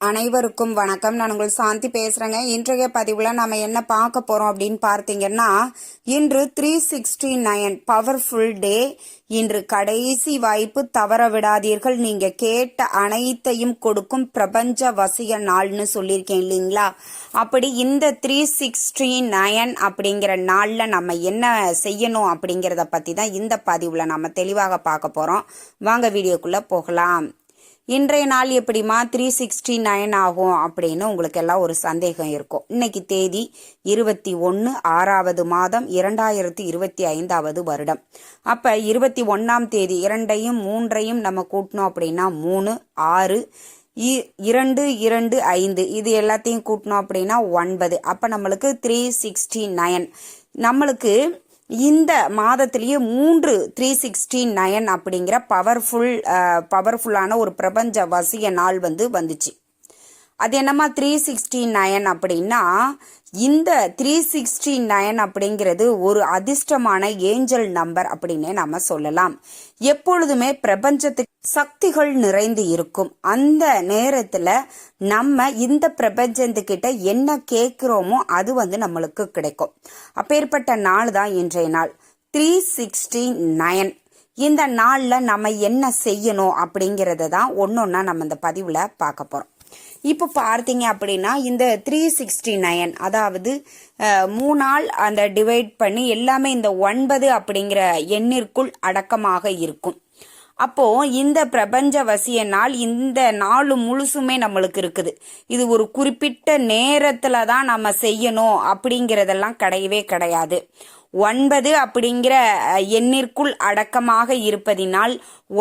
அனைவருக்கும் வணக்கம். நான் உங்கள் சாந்தி பேசுகிறேங்க இன்றைய பதிவில் நம்ம என்ன பார்க்க போகிறோம் அப்படின்னு பார்த்தீங்கன்னா இன்று three sixty nine powerful day இன்று கடைசி வாய்ப்பு தவற விடாதீர்கள். நீங்கள் கேட்ட அனைத்தையும் கொடுக்கும் பிரபஞ்ச வசிய நாள்னு சொல்லியிருக்கேன் இல்லைங்களா? அப்படி இந்த த்ரீ சிக்ஸ்டி நைன் அப்படிங்கிற நாளில் நம்ம என்ன செய்யணும் அப்படிங்கிறத பற்றி தான் இந்த பதிவில் நம்ம தெளிவாக பார்க்க போகிறோம் வாங்க வீடியோக்குள்ளே போகலாம். இன்றைய நாள் எப்படிமா த்ரீ சிக்ஸ்டி நைன் ஆகும் அப்படின்னு உங்களுக்கு எல்லாம் ஒரு சந்தேகம் இருக்கும். இன்னைக்கு தேதி இருபத்தி ஒன்று ஆறாவது மாதம் இரண்டாயிரத்தி இருபத்தி ஐந்தாவது வருடம். அப்போ இருபத்தி ஒன்றாம் தேதி இரண்டையும் மூன்றையும் நம்ம கூட்டினோம் அப்படின்னா மூணு ஆறு இ- இரண்டு இரண்டு ஐந்து. இது எல்லாத்தையும் கூட்டினோம் அப்படின்னா ஒன்பது. அப்போ நம்மளுக்கு த்ரீ சிக்ஸ்டி நைன் நம்மளுக்கு இந்த மாதத்திலேயே மூன்று த்ரீ சிக்ஸ்டி நயன் அப்படிங்கிற பவர்ஃபுல் பவர்ஃபுல்லான ஒரு பிரபஞ்ச வசிய நாள் வந்து வந்துச்சு. அது என்னம்மா த்ரீ சிக்ஸ்டி நயன் அப்படின்னா இந்த த்ரீ சிக்ஸ்டி நைன் அப்படிங்கிறது ஒரு அதிர்ஷ்டமான ஏஞ்சல் நம்பர் அப்படின்னே நம்ம சொல்லலாம். எப்பொழுதுமே பிரபஞ்சத்துக்கு சக்திகள் நிறைந்து இருக்கும். அந்த நேரத்துல நம்ம இந்த பிரபஞ்சத்துக்கிட்ட என்ன கேட்குறோமோ அது வந்து நம்மளுக்கு கிடைக்கும். அப்பேற்பட்ட நாள் தான் இன்றைய நாள். த்ரீ சிக்ஸ்டி நயன் இந்த நாளில் நம்ம என்ன செய்யணும் அப்படிங்கிறத தான் ஒன்றொன்னா நம்ம இந்த பதிவில் பார்க்க போகிறோம் இப்போ பார்த்தீங்க அப்படின்னா இந்த த்ரீ சிக்ஸ்டி நைன் அதாவது அஹ், மூணால் அந்த டிவைட் பண்ணி எல்லாமே இந்த ஒன்பது அப்படிங்கிற எண்ணிற்குள் அடக்கமாக இருக்கும். அப்போ இந்த பிரபஞ்ச வசிய நாள் இந்த நாள் முழுசுமே நம்மளுக்கு இருக்குது. இது ஒரு குறிப்பிட்ட நேரத்துல தான் நம்ம செய்யணும் அப்படிங்கிறதெல்லாம் கிடையவே கிடையாது. ஒன்பது அப்படிங்கிற எண்ணிற்குள் அடக்கமாக இருப்பதினால்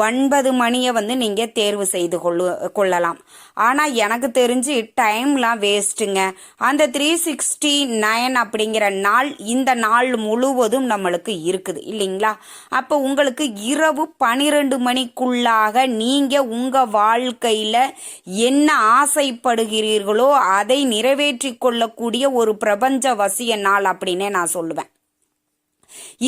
ஒன்பது மணியை வந்து நீங்க தேர்வு செய்து கொள்ளு கொள்ளலாம். ஆனா எனக்கு தெரிஞ்சு டைம்லாம் வேஸ்ட்டுங்க. அந்த த்ரீ சிக்ஸ்டி நைன் அப்படிங்கிற நாள் இந்த நாள் முழுவதும் நம்மளுக்கு இருக்குது இல்லைங்களா? அப்போ உங்களுக்கு இரவு பனிரெண்டு மணிக்குள்ளாக நீங்க உங்க வாழ்க்கையில என்ன ஆசைப்படுகிறீர்களோ அதை நிறைவேற்றி கொள்ளக்கூடிய ஒரு பிரபஞ்ச வசிய நாள் அப்படின்னே நான் சொல்லுவேன்.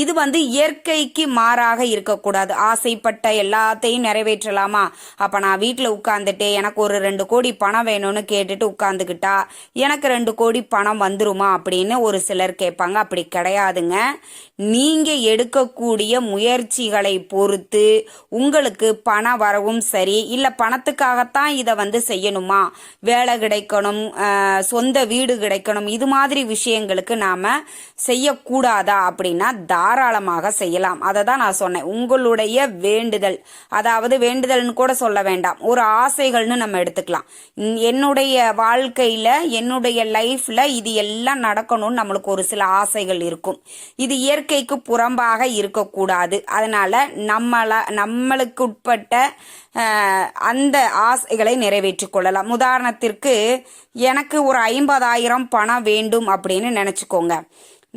இது வந்து இயற்கைக்கு மாறாக இருக்கக்கூடாது. ஆசைப்பட்ட எல்லாத்தையும் நிறைவேற்றலாமா? அப்ப நான் வீட்டில் உட்காந்துட்டு எனக்கு ஒரு ரெண்டு கோடி பணம் வேணும்னு கேட்டுட்டு உட்காந்துக்கிட்டா எனக்கு ரெண்டு கோடி பணம் வந்துருமா அப்படின்னு ஒரு சிலர் கேட்பாங்க. அப்படி கிடையாதுங்க. நீங்க எடுக்கக்கூடிய முயற்சிகளை பொறுத்து உங்களுக்கு பண வரவும் சரி இல்ல பணத்துக்காகத்தான் இதை வந்து செய்யணுமா? வேலை கிடைக்கணும் சொந்த வீடு கிடைக்கணும் இது மாதிரி விஷயங்களுக்கு நாம செய்யக்கூடாதா அப்படின்னா தாராளமாக செய்யலாம். அதை தான் நான் சொன்னேன். உங்களுடைய வேண்டுதல். அதாவது வேண்டுதல்னு கூட சொல்ல வேண்டாம். ஒரு ஆசைகள்னு நம்ம எடுத்துக்கலாம். என்னுடைய வாழ்க்கையில என்னுடைய லைஃப்ல இது எல்லாம் நடக்கணும்னு நம்மளுக்கு ஒரு சில ஆசைகள் இருக்கும். இது இயற்கைக்கு புறம்பாக இருக்கக்கூடாது. அதனால நம்மள நம்மளுக்கு உட்பட்ட அந்த ஆசைகளை நிறைவேற்றிக் கொள்ளலாம். உதாரணத்திற்கு எனக்கு ஒரு ஐம்பதாயிரம் பணம் வேண்டும் அப்படின்னு நினைச்சுக்கோங்க.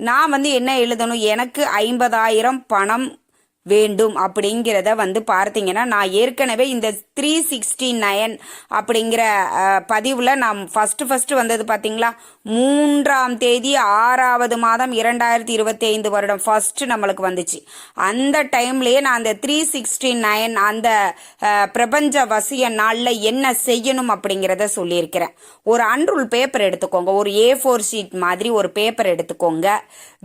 நான் வந்து என்ன எழுதணும்? எனக்கு ஐம்பதாயிரம் பணம் வேண்டும் அப்படிங்கிறத வந்து பார்த்தீங்கன்னா நான் ஏற்கனவே இந்த த்ரீ சிக்ஸ்டி நைன் அப்படிங்கிற பதிவில் நான் ஃபஸ்ட்டு ஃபஸ்ட்டு வந்தது பார்த்தீங்களா? மூன்றாம் தேதி ஆறாவது மாதம் இரண்டாயிரத்தி இருபத்தி ஐந்து வருடம் ஃபஸ்ட்டு நம்மளுக்கு வந்துச்சு. அந்த டைம்லேயே நான் அந்த த்ரீ சிக்ஸ்டி நைன் அந்த பிரபஞ்ச வசிய நாளில் என்ன செய்யணும் அப்படிங்கிறத சொல்லியிருக்கிறேன். ஒரு அன்ரூல் பேப்பர் எடுத்துக்கோங்க. ஒரு ஏ ஃபோர் ஷீட் மாதிரி ஒரு பேப்பர் எடுத்துக்கோங்க.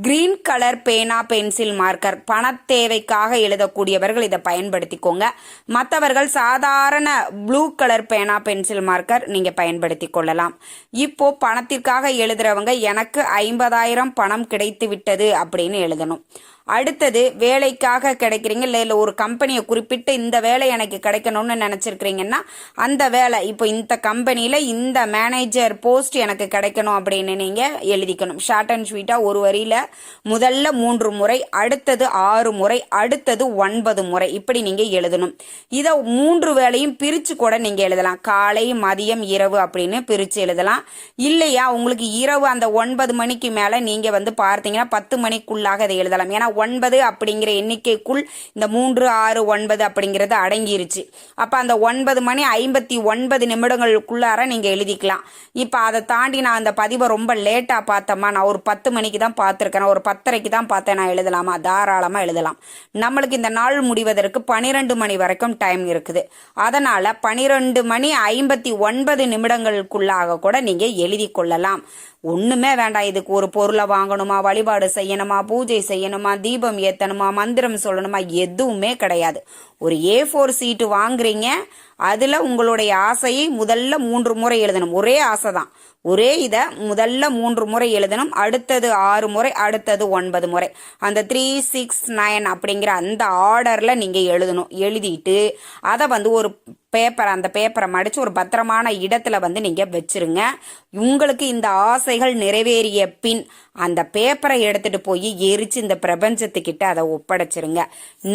க்ரீன் கலர் பேனா பென்சில் மார்க்கர் பணத்தேவைக்காக எழுதக்கூடியவர்கள் இதை பயன்படுத்திக்கோங்க. மற்றவர்கள் சாதாரண ப்ளூ கலர் பேனா பென்சில் மார்க்கர் நீங்கள் பயன்படுத்தி கொள்ளலாம். இப்போ பணத்திற்காக எழுதுறவங்க எனக்கு ஐம்பதாயிரம் பணம் கிடைத்து விட்டது அப்படின்னு எழுதணும். அடுத்தது வேலைக்காக கிடைக்கிறீங்க. இல்லை இல்லை ஒரு கம்பெனியை குறிப்பிட்டு இந்த வேலை எனக்கு கிடைக்கணும்னு நினச்சிருக்கிறீங்கன்னா அந்த வேலை இப்போ இந்த கம்பெனியில் இந்த மேனேஜர் போஸ்ட் எனக்கு கிடைக்கணும் அப்படின்னு நீங்கள் எழுதிக்கணும். ஷார்ட் அண்ட் ஸ்வீட்டாக ஒரு வரியில் முதல்ல மூன்று முறை அடுத்தது ஆறு முறை அடுத்தது ஒன்பது முறை இப்படி நீங்கள் எழுதணும். இதை மூன்று வேலையும் பிரித்து கூட நீங்கள் எழுதலாம். காலை மதியம் இரவு அப்படின்னு பிரித்து எழுதலாம். இல்லையா உங்களுக்கு இரவு அந்த ஒன்பது மணிக்கு மேலே நீங்கள் வந்து பார்த்தீங்கன்னா பத்து மணிக்குள்ளாக இதை எழுதலாம். ஏன்னா ஒன்பது அப்படிங்கிற எண்ணிக்கைக்குள் இந்த மூன்று ஆறு ஒன்பது அப்படிங்கிறது அடங்கிருச்சு. அப்போ அந்த ஒன்பது மணி ஐம்பத்தி ஒன்பது நிமிடங்களுக்குள்ளார நீங்கள் எழுதிக்கலாம். இப்போ அதை தாண்டி நான் அந்த பதிவை ரொம்ப லேட்டாக பார்த்தேம்மா. நான் ஒரு பத்து மணிக்கு தான் பார்த்துருக்கேன். ஒரு பத்தரைக்கு தான் பார்த்தேன். நான் எழுதலாமா? தாராளமாக எழுதலாம். நம்மளுக்கு இந்த நாள் முடிவதற்கு பனிரெண்டு மணி வரைக்கும் டைம் இருக்குது. அதனால் பனிரெண்டு மணி ஐம்பத்தி ஒன்பது நிமிடங்களுக்குள்ளாக கூட நீங்கள் எழுதி கொள்ளலாம். ஒண்ணுமே வேண்டாம். இதுக்கு ஒரு பொருளை வாங்கணுமா? வழிபாடு செய்யணுமா? பூஜை செய்யணுமா? தீபம் ஏத்தணுமா மந்திரம் சொல்லணுமா எதுவுமே கிடையாது. ஒரு ஏ ஃபோர் சீட்டு வாங்குறீங்க அதுல உங்களுடைய ஆசையை முதல்ல மூன்று முறை எழுதணும். ஒரே ஆசை தான் ஒரே இதை முதல்ல மூன்று முறை எழுதணும் அடுத்தது ஆறு முறை அடுத்தது ஒன்பது முறை. அந்த த்ரீ சிக்ஸ் நைன் அப்படிங்கிற அந்த ஆர்டரில் நீங்கள் எழுதணும். எழுதிட்டு அதை வந்து ஒரு பேப்பர் அந்த பேப்பரை மடித்து ஒரு பத்திரமான இடத்துல வந்து நீங்கள் வச்சுருங்க. உங்களுக்கு இந்த ஆசைகள் நிறைவேறிய பின் அந்த பேப்பரை எடுத்துட்டு போய் எரிச்சு இந்த பிரபஞ்சத்துக்கிட்ட அதை ஒப்படைச்சிருங்க.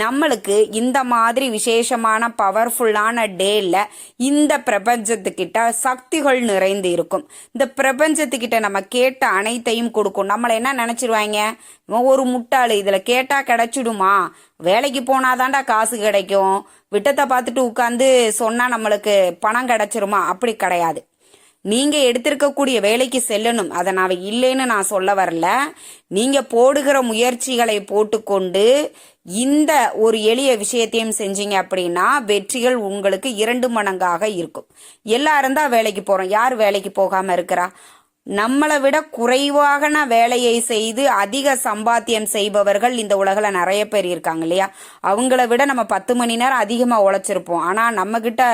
நம்மளுக்கு இந்த மாதிரி விசேஷமான பவர்ஃபுல்லான டேயில் இந்த பிரபஞ்சத்துக்கிட்ட சக்திகள் நிறைந்து இருக்கும். இந்த பிரபஞ்சத்துக்கிட்ட நம்ம கேட்ட அனைத்தையும் கொடுக்கும். நம்மளை என்ன நினைச்சிருவாங்க? இவன் ஒரு முட்டாள் இதில் கேட்டால் கிடைச்சிடுமா? வேலைக்கு போனாதான்டா காசு கிடைக்கும். விட்டத்தை பார்த்துட்டு உட்காந்து சொன்னால் நம்மளுக்கு பணம் கிடைச்சிருமா? அப்படி கிடையாது. நீங்க எடுத்திருக்கக்கூடிய வேலைக்கு செல்லணும். அதை நான் இல்லைன்னு நான் சொல்ல வரல. நீங்க போடுகிற முயற்சிகளை போட்டுக்கொண்டு இந்த ஒரு எளிய விஷயத்தையும் செஞ்சீங்க அப்படின்னா வெற்றிகள் உங்களுக்கு இரண்டு மடங்காக இருக்கும். எல்லாரும் தான் வேலைக்கு போறோம். யார் வேலைக்கு போகாம இருக்கிறா? நம்மளை விட குறைவாகன வேலையை செய்து அதிக சம்பாத்தியம் செய்பவர்கள் இந்த உலகில் நிறைய பேர் இருக்காங்க இல்லையா? அவங்கள விட நம்ம பத்து மணி நேரம் அதிகமாக உழைச்சிருப்போம். ஆனால் நம்மக்கிட்ட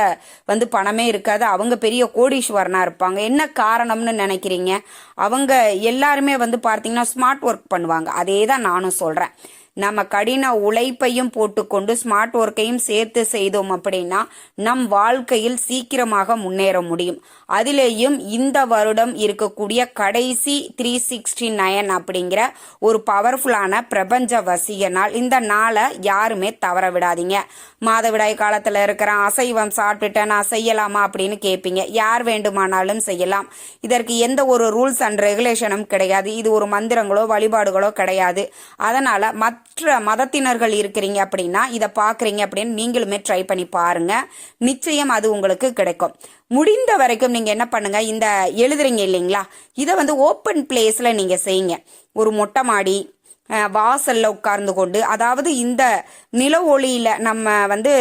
வந்து பணமே இருக்காது. அவங்க பெரிய கோடீஸ்வரனாக இருப்பாங்க. என்ன காரணம்னு நினைக்கிறீங்க? அவங்க எல்லாருமே வந்து பார்த்தீங்கன்னா ஸ்மார்ட் ஒர்க் பண்ணுவாங்க. அதே தான் நானும் சொல்கிறேன் நம்ம கடின உழைப்பையும் போட்டுக்கொண்டு ஸ்மார்ட் ஒர்க்கையும் சேர்த்து செய்தோம் அப்படின்னா நம் வாழ்க்கையில் சீக்கிரமாக முன்னேற முடியும். அதிலேயும் இந்த வருடம் இருக்கக்கூடிய கடைசி த்ரீ சிக்ஸ்டி நயன் அப்படிங்கிற ஒரு பவர்ஃபுல்லான பிரபஞ்ச வசிய நாள். இந்த நாளை யாருமே தவற விடாதீங்க. மாதவிடாய் காலத்தில் இருக்கிற அசைவம் சாப்பிட்டுட்டேன் நான் செய்யலாமா அப்படின்னு கேட்பீங்க யார் வேண்டுமானாலும் செய்யலாம். இதற்கு எந்த ஒரு ரூல்ஸ் அண்ட் ரெகுலேஷனும் கிடையாது. இது ஒரு மந்திரங்களோ வழிபாடுகளோ கிடையாது. அதனால மத் மற்ற மதத்தினர்கள் இருக்கிறீங்க அப்படின்னா இதை பார்க்குறீங்க அப்படின்னு நீங்களுமே ட்ரை பண்ணி பாருங்க. நிச்சயம் அது உங்களுக்கு கிடைக்கும். முடிந்த வரைக்கும் நீங்கள் என்ன பண்ணுங்க இந்த எழுதுறீங்க இல்லைங்களா? இதை வந்து ஓப்பன் பிளேஸில் நீங்கள் செய்யுங்க. ஒரு மொட்டை மாடி வாசல்ல உட்கார்ந்து கொண்டு அதாவது இந்த நில ஒளியில நம்ம வந்து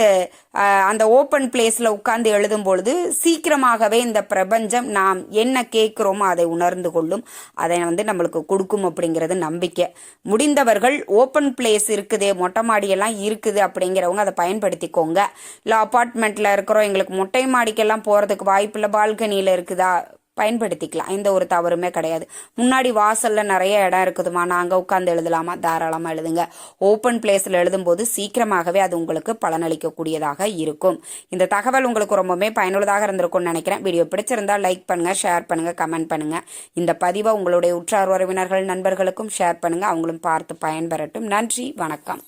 அந்த ஓப்பன் பிளேஸ்ல உட்கார்ந்து எழுதும் பொழுது சீக்கிரமாகவே இந்த பிரபஞ்சம் நாம் என்ன கேட்கிறோமோ அதை உணர்ந்து கொள்ளும். அதை வந்து நம்மளுக்கு கொடுக்கும் அப்படிங்கிறது நம்பிக்கை. முடிந்தவர்கள் ஓப்பன் பிளேஸ் இருக்குது மொட்டை மாடியெல்லாம் இருக்குது அப்படிங்கிறவங்க அதை பயன்படுத்திக்கோங்க. இல்லை அப்பார்ட்மெண்ட்ல இருக்கிறோம் எங்களுக்கு மொட்டை மாடிக்கெல்லாம் போறதுக்கு வாய்ப்பு இல்லை பால்கனியில இருக்குதா? பயன்படுத்திக்கலாம். எந்த ஒரு தவறுமே கிடையாது. முன்னாடி வாசலில் நிறைய இடம் இருக்குதுமா நாங்கள் உட்காந்து எழுதலாமா? தாராளமாக எழுதுங்க. ஓப்பன் பிளேஸில் எழுதும்போது சீக்கிரமாகவே அது உங்களுக்கு பலனளிக்கக்கூடியதாக இருக்கும். இந்த தகவல் உங்களுக்கு ரொம்பவே பயனுள்ளதாக இருந்திருக்கும்னு நினைக்கிறேன். வீடியோ பிடிச்சிருந்தா லைக் பண்ணுங்கள் ஷேர் பண்ணுங்கள் கமெண்ட் பண்ணுங்கள் இந்த பதிவை உங்களுடைய உற்றார் உறவினர்கள் நண்பர்களுக்கும் ஷேர் பண்ணுங்கள் அவங்களும் பார்த்து பயன்பெறட்டும். நன்றி வணக்கம்.